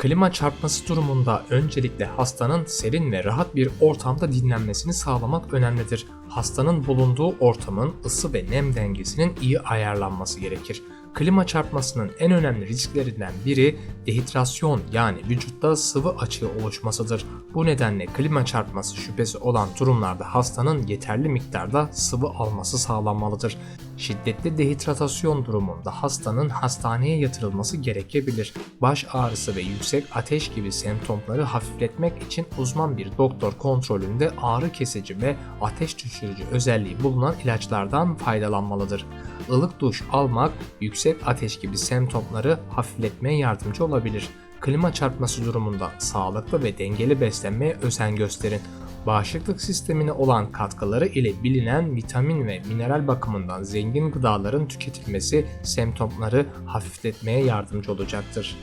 Klima çarpması durumunda öncelikle hastanın serin ve rahat bir ortamda dinlenmesini sağlamak önemlidir. Hastanın bulunduğu ortamın ısı ve nem dengesinin iyi ayarlanması gerekir. Klima çarpmasının en önemli risklerinden biri dehidrasyon yani vücutta sıvı açığı oluşmasıdır. Bu nedenle klima çarpması şüphesi olan durumlarda hastanın yeterli miktarda sıvı alması sağlanmalıdır. Şiddetli dehidratasyon durumunda hastanın hastaneye yatırılması gerekebilir. Baş ağrısı ve yüksek ateş gibi semptomları hafifletmek için uzman bir doktor kontrolünde ağrı kesici ve ateş düşürücü özelliği bulunan ilaçlardan faydalanmalıdır. Ilık duş almak yüksek ateş gibi semptomları hafifletmeye yardımcı olabilir. Klima çarpması durumunda sağlıklı ve dengeli beslenmeye özen gösterin. Bağışıklık sistemine olan katkıları ile bilinen vitamin ve mineral bakımından zengin gıdaların tüketilmesi semptomları hafifletmeye yardımcı olacaktır.